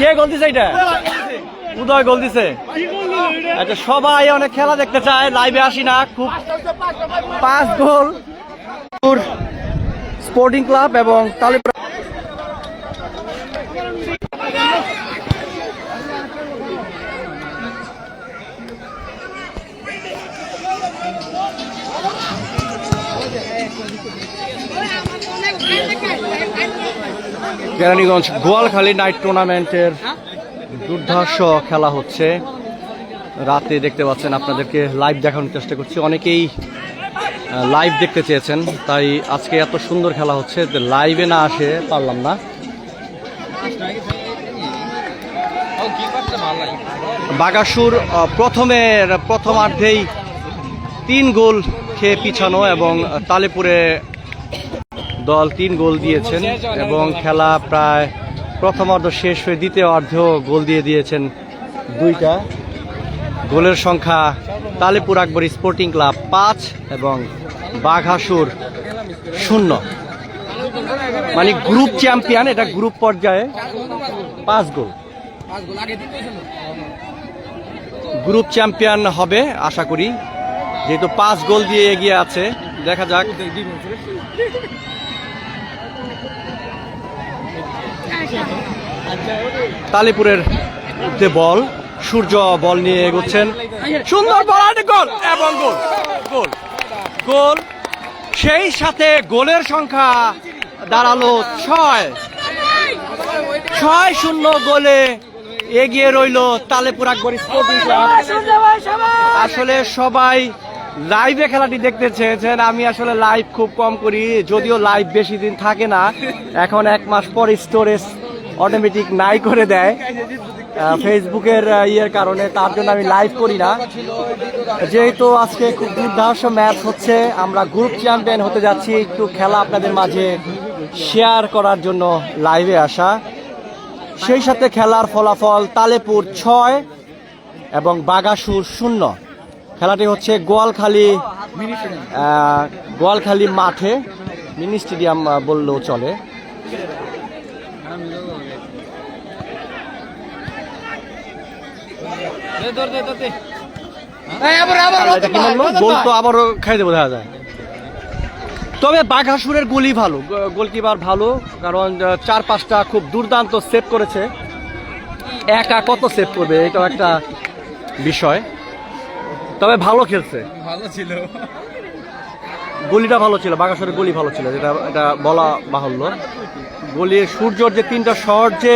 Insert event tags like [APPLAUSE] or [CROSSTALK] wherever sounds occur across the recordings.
কে গোল দিছে এটা? উদয় গোল দিছে। আচ্ছা সবাই অনেক খেলা দেখতে চায় লাইভে আসি না, খুব পাঁচ গোল। স্পোর্টিং ক্লাব এবং তালে কেরানীগঞ্জ গোয়ালখালী নাইট টুর্নামেন্টের দুর্ধর্ষ খেলা হচ্ছে। রাতে দেখতে পাচ্ছেন আপনাদেরকে লাইভ দেখানোর চেষ্টা করছি। অনেকেই লাইভ দেখতে চেয়েছেন তাই আজকে এত সুন্দর খেলা হচ্ছে যে লাইভে না আসে পারলাম না। বাগাসুর প্রথমের প্রথমার্ধেই তিন গোল খেয়ে পিছানো এবং তালেপুরে দল তিন গোল দিয়েছেন এবং খেলা প্রায় প্রথমার্ধ শেষ হয়ে দ্বিতীয় অর্ধেও গোল দিয়ে দিয়েছেন দুইটা। গোলের সংখ্যা তালিপুর আকবর স্পোর্টিং ক্লাব পাঁচ এবং বাঘাসুর শূন্য। মানে গ্রুপ চ্যাম্পিয়ন, এটা গ্রুপ পর্যায়ে পাঁচ গোল। গ্রুপ চ্যাম্পিয়ন হবে, আশা করি। যেহেতু পাঁচ গোল দিয়ে এগিয়ে আছে, দেখা যাক। তালিপুরের যে বল, সূর্য বল নিয়ে এগোচ্ছেন। সুন্দর বল আর গোল এবং গোল গোল গোল। সেই সাথে গোলের সংখ্যা দাঁড়াল ছয়। ছয় শূন্য গোলে এগিয়ে রইল তালেপুর আকবর স্পোর্টিং ক্লাব। আসলে সবাই লাইভে খেলাটি দেখতে চেয়েছেন। আমি আসলে লাইভ খুব কম করি, যদিও লাইভ বেশি দিন থাকে না। এখন এক মাস পর স্টোরেজ অটোমেটিক নাই করে দেয়। ফেসবুকের ইয়ের কারণে তার জন্য আমি লাইভ করি না। যেহেতু আজকে খুব দুর্ধর্ষ ম্যাচ হচ্ছে, আমরা গ্রুপ চ্যাম্পিয়ন হতে যাচ্ছি। একটু খেলা আপনাদের মাঝে শেয়ার করার জন্য লাইভে আসা। সেই সাথে খেলার ফলাফল তালেপুর ছয় এবং বাগাসুর শূন্য। খেলাটি হচ্ছে গোয়ালখালী গোয়ালখালী মাঠে। মিনি স্টেডিয়াম বললেও চলে এটা কি বলল? গোল তো আবারও খাই দেবো দেখা যায়। তবে বাঘাসুরের গোলই ভালো গোলকিপার ভালো কারণ চার পাঁচটা খুব দুর্দান্ত সেভ করেছে। একা কত সেভ করবে এটাও একটা বিষয়। তবে ভালো খেলছে। ভালো ছিল। গলিটা ভালো ছিল বাগাসরের গলি ভালো ছিল যেটা এটা বলা বাহুল্য। গলির সূর্যর যে তিনটা শট যে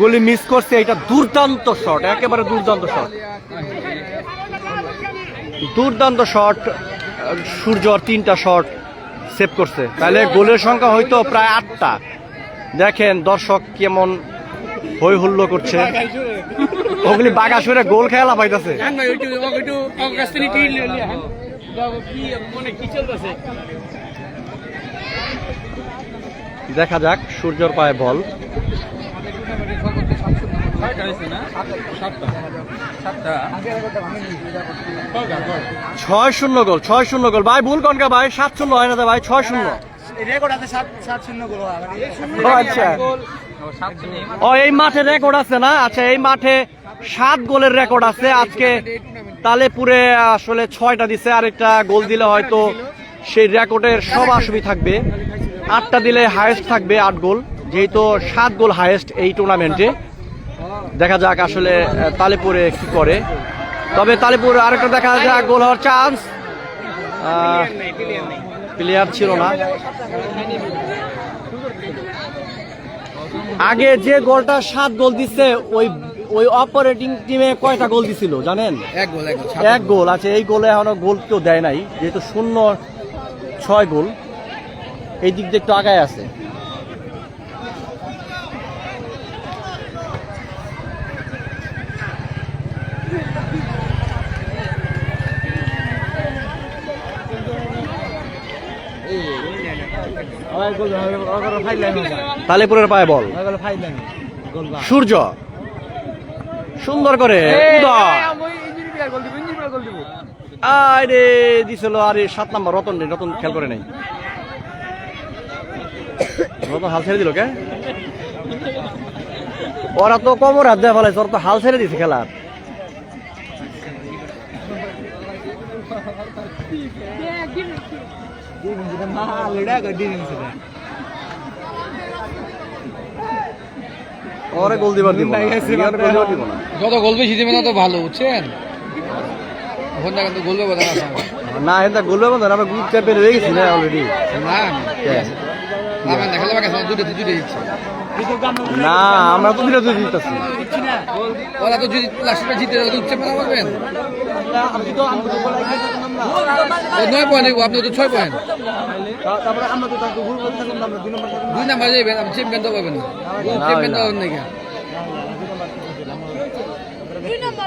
গলি মিস করছে এটা দুর্দান্ত শট একেবারে দুর্দান্ত শট দুর্দান্ত শট সূর্যর তিনটা শট সেভ করছে। তাহলে গোলের সংখ্যা হয়তো প্রায় আটটা। দেখেন দর্শক কেমন হই হুল্লো করছে। ওগুলি বাগাসুরে গোল খেলা পাইতেছে। হ্যাঁ চলতেছে? দেখা যাক সূর্যর পায়ে বল। ছয় শূন্য গোল ছয় শূন্য গোল। ভাই ভুল কনকা ভাই? সাত শূন্য হয় না ভাই ছয় শূন্য। রেকর্ড আছে সাত সাত শূন্য গোল ও আচ্ছা। ও এই মাঠে রেকর্ড আছে না? আচ্ছা এই মাঠে সাত গোলের রেকর্ড আছে। আজকে তালেপুরে আসলে ছয়টা দিছে আরেকটা গোল দিলে হয়তো সেই রেকর্ডের সব আসবি থাকবে। আটটা দিলে হায়েস্ট থাকবে আট গোল। যেহেতু সাত গোল হায়েস্ট এই টুর্নামেন্টে দেখা যাক আসলে তালেপুরে কি করে। তবে তালেপুর আরেকটা দেখা যাক গোল হওয়ার চান্স প্লেয়ার ছিল না। আগে যে গোলটা সাত গোল দিচ্ছে ওই ওই অপারেটিং টিমে কয়টা গোল দিছিল জানেন? এক গোল এক গোল এক গোল আছে এই গোলে এখনও গোল কেউ দেয় নাই যেহেতু শূন্য ছয় গোল। এই দিক দিয়ে একটু আগায় আছে। তালেপুরের পায়ে বল। সূর্য। সুন্দর করে। সাত নাম্বার রতন রতন খেল করে নাই। রতন হাল ছেড়ে দিল কে? ওরা তো কমর হাত দেওয়া ফেলাইছে, ওরা তো হাল ছেড়ে দিছে খেলার। না। গোল দিবার দিব না যত গোল বেশি দেবে তত ভালো বুঝছেন এখন দেখা তো গোল ব্যবধান না এটা গোল দেবো না আমরা গ্রুপ চ্যাম্পিয়ন হয়ে গেছি না অলরেডি না আমার দেখালে বা দুটো দুটো দিচ্ছে না আমরা তো দুটো দুটো ওরা তো যদি লাস্টটা জিতে উচ্চ পেতে পারবেন ও নয় পয়েন্ট আপনি তো ছয় পয়েন্ট তারপরে আমরা তো তাকে গোল করতে থাকলাম আমরা দুই নম্বর দুই নাম্বার যাবেন আপনি চ্যাম্পিয়ন তো পাবেন চ্যাম্পিয়ন তো পাবেন নাকি?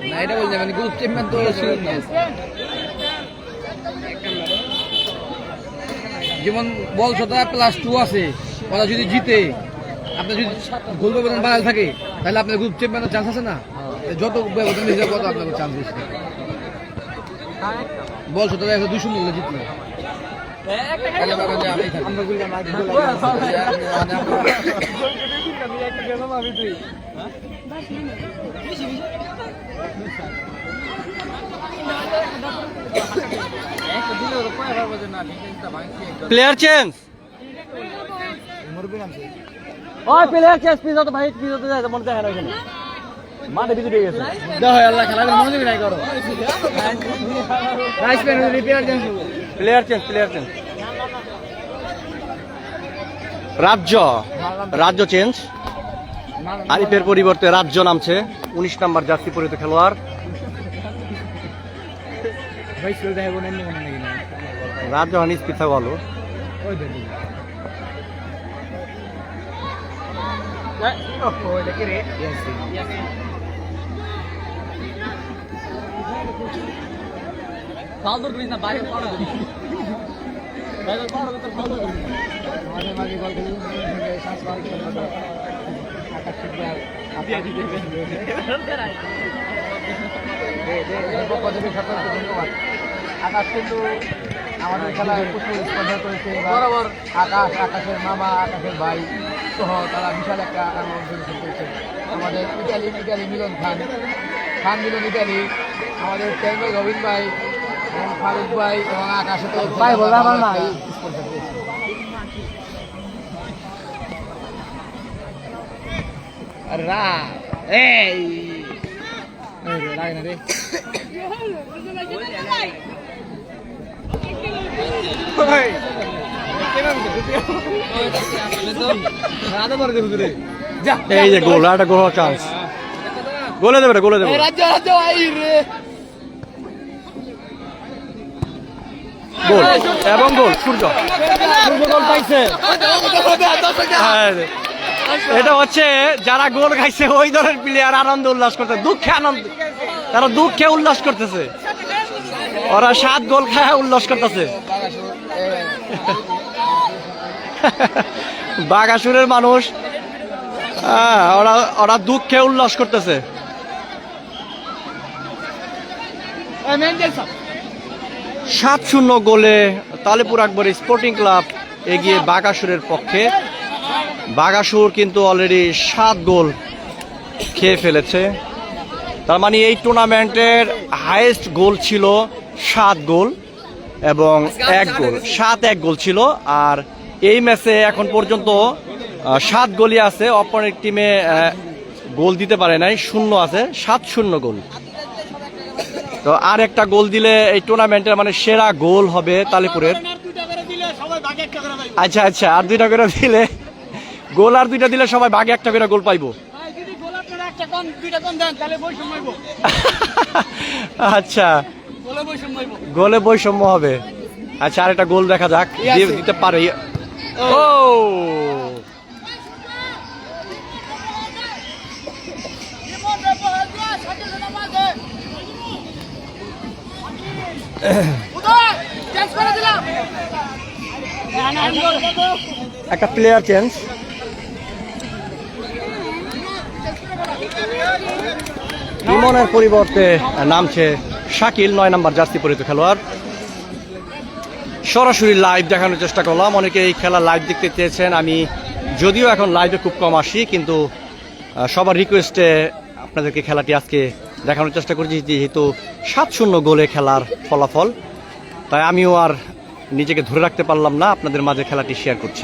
না এটা বলতে মানে গ্রুপ চ্যাম্পিয়ন তো ছিল না যেমন বল ছটা প্লাস টু আছে ওরা যদি জিতে আপনার যদি গোল ব্যবধান বাড়াল থাকে তাহলে আপনার গ্রুপ চ্যাম্পিয়নের চান্স আছে না? যত ব্যবধান আপনার চান্স বেশি। থাকে। বল ছটা একশো শূন্য হলে জিতলো। প্লেয়ার চেঞ্জ ওই প্লেয়ার চেঞ্জ প্লিজ তো ভাই প্লিজ তো যায় মনে দেখে না মাঠে হয়ে গেছে। দেখো আল্লাহ খেলা নাই করো। রাইস রিপেয়ার দেন প্লেয়ার চেঞ্জ প্লেয়ার চেঞ্জ রাজ্য রাজ্য চেঞ্জ আরিফের পরিবর্তে রাজ্য নামছে উনিশ নাম্বার জার্সি পরিহিত খেলোয়াড়। রাজ্য হানিস পিথা ওই মাঝে মাঝে আকাশ দেখবেন আকাশ কিন্তু আমাদের খেলায় প্রচুর স্পর্ধা করেছে বরাবর আকাশ, আকাশের মামা, আকাশের ভাই সহ তারা বিশাল একটা করেছে আমাদের Italy Italy Milon Khan. Khan Milon Italy আমাদের তেলমে গোবিন্দ ভাই। ফারুক ভাই এবং আকাশে তো ভাই বললাম না স্পন্সর করেছে আরে রা এই। এই না রে। গোল একটা গোল চান্স গোলে দেবে গোলে দেবে। রাজ্য রাজ্য আই রে। গোল। এবং গোল সূর্য। সূর্য গোল পাইছে। হ্যাঁ, এটা হচ্ছে যারা গোল খাইছে ওই দলের প্লেয়ার আনন্দ উল্লাস করতে দুঃখে আনন্দ তারা দুঃখে উল্লাস করতেছে। ওরা সাত গোল খায় উল্লাস করতেছে। বাগাসুরের মানুষ হ্যাঁ, ওরা ওরা দুঃখে উল্লাস করতেছে। সাত শূন্য গোলে তালেপুর আকবর স্পোর্টিং ক্লাব এগিয়ে বাগাসুরের পক্ষে। বাগাসুর কিন্তু অলরেডি সাত গোল খেয়ে ফেলেছে। তার মানে এই টুর্নামেন্টের হাইয়েস্ট গোল ছিল সাত গোল এবং এক গোল, সাত এক গোল ছিল। আর এই ম্যাচে এখন পর্যন্ত সাত গোলই আছে। অপোনেন্ট টিমে গোল দিতে পারে নাই, শূন্য আছে, সাত শূন্য গোল। তো আর একটা গোল দিলে এই টুর্নামেন্টের মানে সেরা গোল হবে তালিপুরের। আচ্ছা আচ্ছা আর দুইটা করে দিলে, গোল আর দুইটা দিলে সবাই বাগে একটা করে গোল পাইবো। [LAUGHS] আচ্ছা গোলে বৈষম্য হবে। আচ্ছা আর একটা গোল দেখা যাক দিতে পারে। ও! একটা প্লেয়ার চেঞ্জ ইমনের পরিবর্তে নামছে শাকিল, নয় নাম্বার জার্সি পরিহিত খেলোয়াড়। সরাসরি লাইভ দেখানোর চেষ্টা করলাম। অনেকে এই খেলা লাইভ দেখতে চেয়েছেন। আমি যদিও এখন লাইভে খুব কম আসি, কিন্তু সবার রিকোয়েস্টে আপনাদেরকে খেলাটি আজকে দেখানোর চেষ্টা করছি যেহেতু সাত শূন্য গোলে খেলার ফলাফল তাই আমিও আর নিজেকে ধরে রাখতে পারলাম না আপনাদের মাঝে খেলাটি শেয়ার করছি।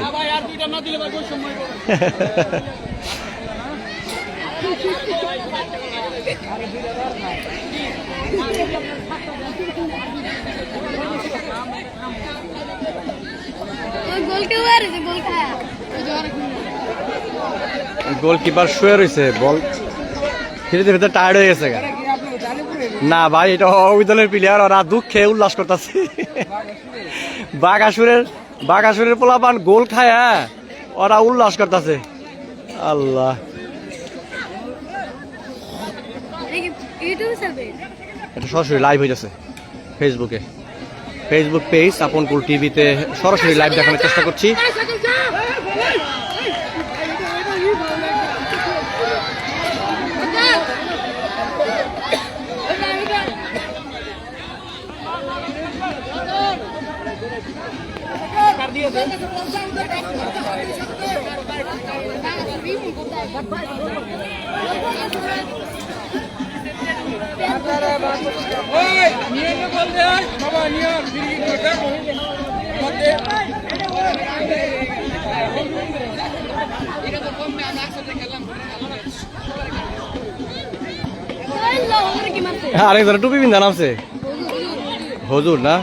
গোলকিপার শুয়ে রয়েছে বল। ফিরতে ফিরতে টায়ার্ড হয়ে গেছে না ভাই, এটা ওই দলের প্লেয়ার ওরা দুঃখে উল্লাস করতেছে। বাঘাসুরের বাঘাসুরের পোলাপান গোল খায় হ্যাঁ? ওরা উল্লাস করতেছে। আল্লাহ। এটা সরাসরি লাইভ যাচ্ছে ফেসবুকে ফেসবুক পেজ আপন কুল টিভিতে সরাসরি লাইভ দেখানোর চেষ্টা করছি কি মারতে আরেকজন টুপি বিন্দা নামছে। হজুর না?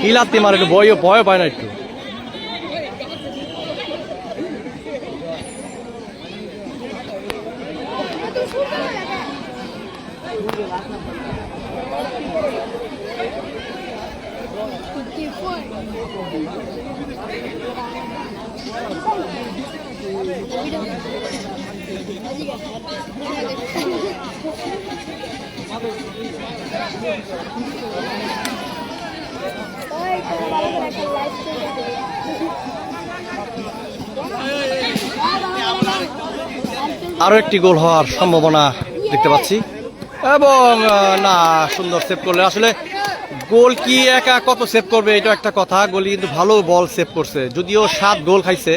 কি লাগতে মারে একটু ভয় ভয় পায় না একটু। আরও একটি গোল হওয়ার সম্ভাবনা দেখতে পাচ্ছি। এবং না, সুন্দর সেভ করলে আসলে গোল কি একা কত সেভ করবে এটা একটা কথা। গোল কিন্তু ভালো বল সেভ করছে। যদিও সাত গোল খাইছে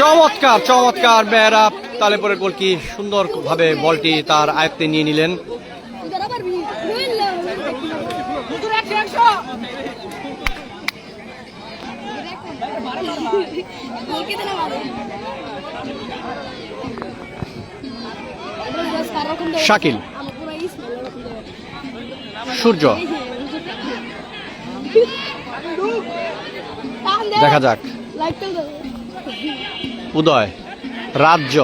চমৎকার চমৎকার মেয়েরা কি সুন্দর ভাবে বলটি তার আয়ত্তে নিয়ে নিলেন শাকিল। সূর্য দেখা যাক উদয়। রাজ্য।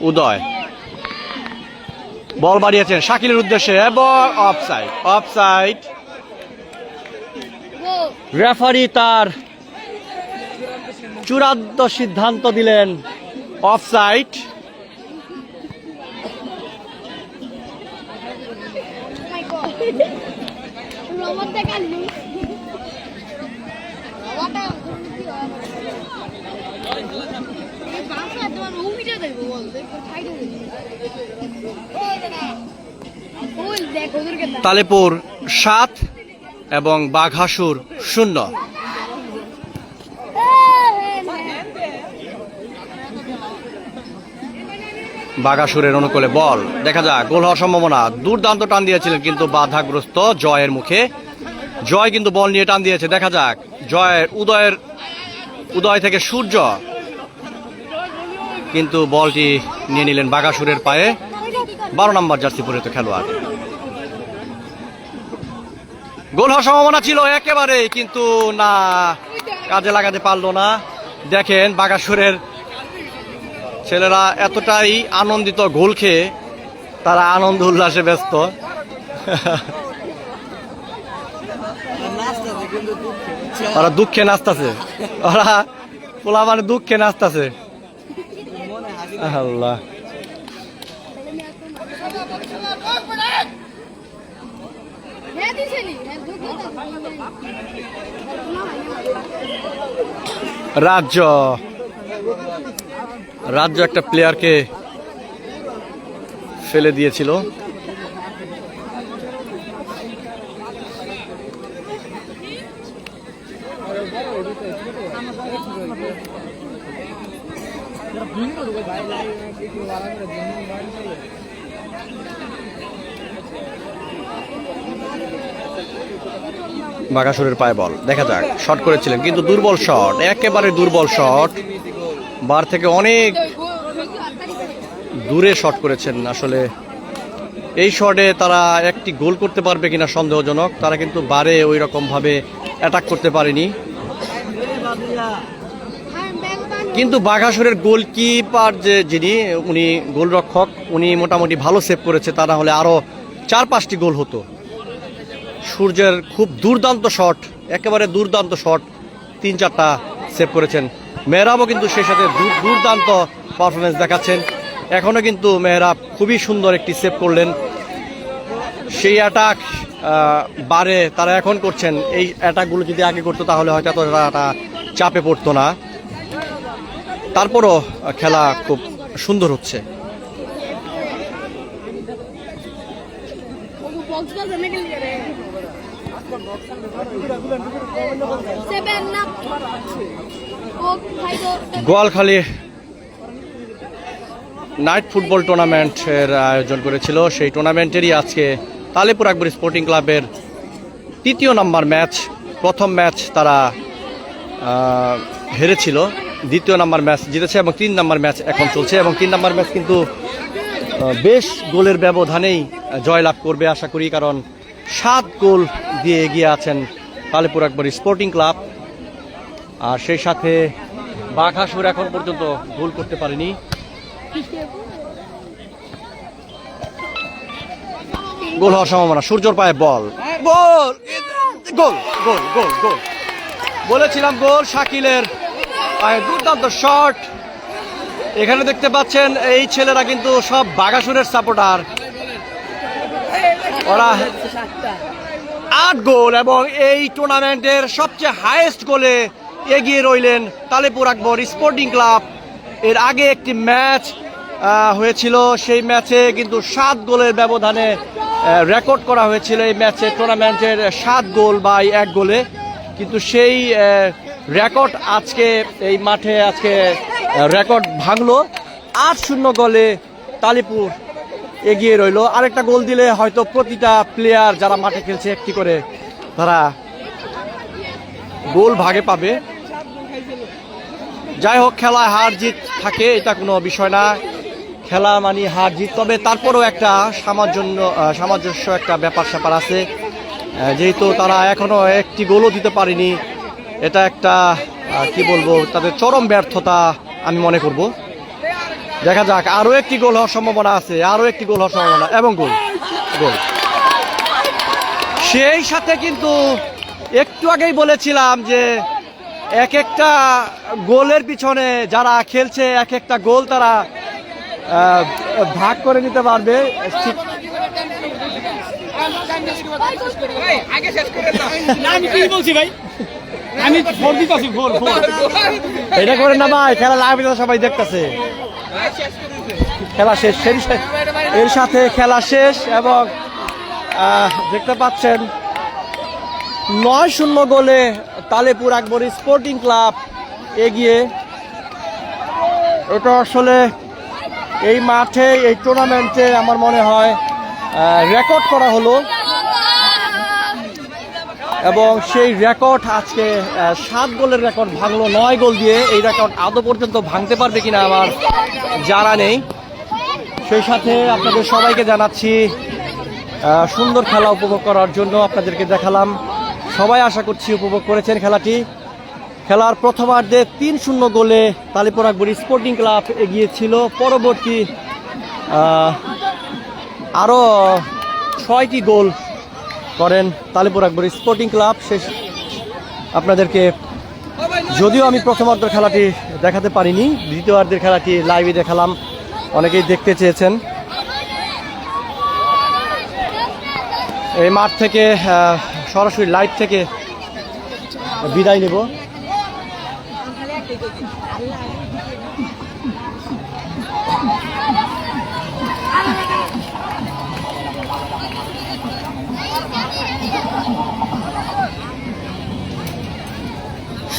উদয়। বল বাড়িয়েছেন শাকিলের উদ্দেশ্যে এবং অফসাইড অফসাইড রেফারি তার চূড়ান্ত সিদ্ধান্ত দিলেন অফসাইড রমত তালেপুর সাত এবং বাঘাসুর শূন্য। বাঘাসুরের অনুকূলে বল। দেখা যাক, গোল হওয়ার সম্ভাবনা। দুর্দান্ত টান দিয়েছিলেন কিন্তু বাধাগ্রস্ত জয়ের মুখে। জয় কিন্তু বল নিয়ে টান দিয়েছে। দেখা যাক, জয়ের উদয়ের উদয় থেকে সূর্য কিন্তু বলটি নিয়ে নিলেন বাঘাসুরের পায়ে। বারো নম্বর জার্সি পরিহিত খেলোয়াড়। গোল হওয়ার সম্ভাবনা ছিল একেবারে কিন্তু না, কাজে লাগাতে পারল না। দেখেন বাগাসুরের ছেলেরা এতটাই আনন্দিত গোল খেয়ে, তারা আনন্দ উল্লাসে ব্যস্ত। ওরা দুঃখে নাচতাছে। ওরা পোলা মানে দুঃখে নাচতাছে। আল্লাহ। রাজ্য। রাজ্য একটা প্লেয়ারকে ফেলে দিয়েছিল। বাঘাসুরের পায়ে বল। দেখা যাক শট করেছিলেন, কিন্তু দুর্বল শট একেবারে দুর্বল শট বার থেকে অনেক দূরে শট করেছেন আসলে। এই শটে তারা একটি গোল করতে পারবে কিনা সন্দেহজনক, তারা কিন্তু বারে ওই রকম ভাবে অ্যাটাক করতে পারেনি। কিন্তু বাঘাসুরের গোলকিপার যে যিনি, উনি গোলরক্ষক, উনি মোটামুটি ভালো সেভ করেছে, তা না হলে আরও চার পাঁচটি গোল হতো। সূর্যের খুব দুর্দান্ত শট, একেবারে দুর্দান্ত শট তিন চারটা সেভ করেছেন। মেহরাবও কিন্তু সেই সাথে দুর্দান্ত পারফরমেন্স দেখাচ্ছেন। এখনও কিন্তু মেহরাব খুবই সুন্দর একটি সেভ করলেন। সেই অ্যাটাক বারে তারা এখন করছেন। এই অ্যাটাকগুলো যদি আগে করতো তাহলে হয়তো এতটা চাপে পড়তো না। তারপরও খেলা খুব সুন্দর হচ্ছে। গোয়ালখালী নাইট ফুটবল টুর্নামেন্টের আয়োজন করেছিল। সেই টুর্নামেন্টেরই আজকে তালেপুর আকবর স্পোর্টিং ক্লাবের তৃতীয় নাম্বার ম্যাচ, প্রথম ম্যাচ তারা হেরেছিল। দ্বিতীয় নাম্বার ম্যাচ জিতেছে এবং তিন নাম্বার ম্যাচ এখন চলছে এবং তিন নাম্বার ম্যাচ কিন্তু বেশ গোলের ব্যবধানেই জয়লাভ করবে আশা করি, কারণ সাত গোল দিয়ে এগিয়ে আছেন তালিপুর আকবর স্পোর্টিং ক্লাব। আর সেই সাথে বাঘাসুর এখন পর্যন্ত গোল করতে পারেনি। গোল হওয়ার সম্ভাবনা, সূর্যর পায়ে বল। গোল! গোল গোল গোল গোল। বলেছিলাম গোল, শাকিলের পায়ে দুর্দান্ত শট। এখানে দেখতে পাচ্ছেন, এই ছেলেরা কিন্তু সব বাঘাসুরের সাপোর্টার। আট গোল এবং এই টুর্নামেন্টের সবচেয়ে হাইয়েস্ট গোলে এগিয়ে রইলেন তালেপুর আকবর স্পোর্টিং ক্লাব। এর আগে একটি ম্যাচ হয়েছিল। সেই ম্যাচে কিন্তু সাত গোলের ব্যবধানে রেকর্ড করা হয়েছিল। এই ম্যাচে টুর্নামেন্টের সাত গোল বাই এক গোলে। কিন্তু সেই রেকর্ড আজকে, এই মাঠে আজকে রেকর্ড ভাঙলো। আট শূন্য গোলে তালিপুর এগিয়ে রইল। আরেকটা গোল দিলে হয়তো প্রতিটা প্লেয়ার যারা মাঠে খেলছে একটি করে তারা গোল ভাগে পাবে। যাই হোক খেলায় হার জিত থাকে এটা কোনো বিষয় না। খেলা মানে হার জিত। তবে তারপরেও একটা সামঞ্জন্য আহ, সামঞ্জস্য একটা ব্যাপার স্যাপার আছে। যেহেতু তারা এখনও একটি গোলও দিতে পারেনি এটা একটা কি বলব তাদের চরম ব্যর্থতা আমি মনে করব। দেখা যাক আরও একটি গোল হওয়ার সম্ভাবনা আছে আরও একটি গোল হওয়ার সম্ভাবনা এবং গোল গোল। সেই সাথে কিন্তু একটু আগেই বলেছিলাম যে এক একটা গোলের পিছনে যারা খেলছে এক একটা গোল তারা ভাগ করে নিতে পারবে। এটা করেন না ভাই খেলা তো সবাই দেখতেছে। খেলা শেষ এর সা- এর সাথে খেলা শেষ এবং দেখতে পাচ্ছেন, নয় শূন্য গোলে তালেপুর আকবর স্পোর্টিং ক্লাব এগিয়ে। এটা আসলে এই মাঠে, এই টুর্নামেন্টে আমার মনে হয় রেকর্ড করা হলো। এবং সেই রেকর্ড আজকে সাত গোলের রেকর্ড ভাঙলো, নয় গোল দিয়ে এই রেকর্ড আদৌ পর্যন্ত ভাঙতে পারবে কিনা আমার জানা নেই। সেই সাথে আপনাদের সবাইকে জানাচ্ছি সুন্দর খেলা উপভোগ করার জন্য আপনাদেরকে দেখালাম। সবাই আশা করছি উপভোগ করেছেন খেলাটি। খেলার প্রথমার্ধে তিন শূন্য গোলে তালিপুর আকবর স্পোর্টিং ক্লাব এগিয়েছিল। পরবর্তী আরও ছয়টি গোল করেন তালিপুর আকবর স্পোর্টিং ক্লাব। শেষ আপনাদেরকে যদিও আমি প্রথমার্ধের খেলাটি দেখাতে পারিনি, দ্বিতীয়ার্ধের খেলাটি লাইভে দেখালাম। অনেকেই দেখতে চেয়েছেন। এই মাঠ থেকে সরাসরি লাইভ থেকে বিদায় নেব।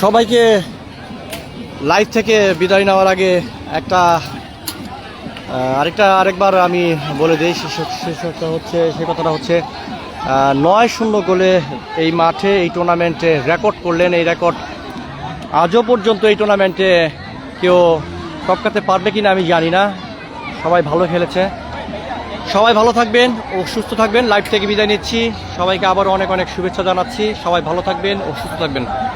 সবাইকে লাইভ থেকে বিদায় নেওয়ার আগে একটা আরেকটা, আরেকবার আমি বলে দিই সেটা হচ্ছে, সে কথাটা হচ্ছে নয় শূন্য গোলে এই মাঠে এই টুর্নামেন্টে রেকর্ড করলেন, এই রেকর্ড আজও পর্যন্ত এই টুর্নামেন্টে কেউ টপকাতে পারবে কি না আমি জানি না। সবাই ভালো খেলেছে। সবাই ভালো থাকবেন ও সুস্থ থাকবেন। লাইভ থেকে বিদায় নিচ্ছি। সবাইকে আবারও অনেক অনেক শুভেচ্ছা জানাচ্ছি। সবাই ভালো থাকবেন ও সুস্থ থাকবেন।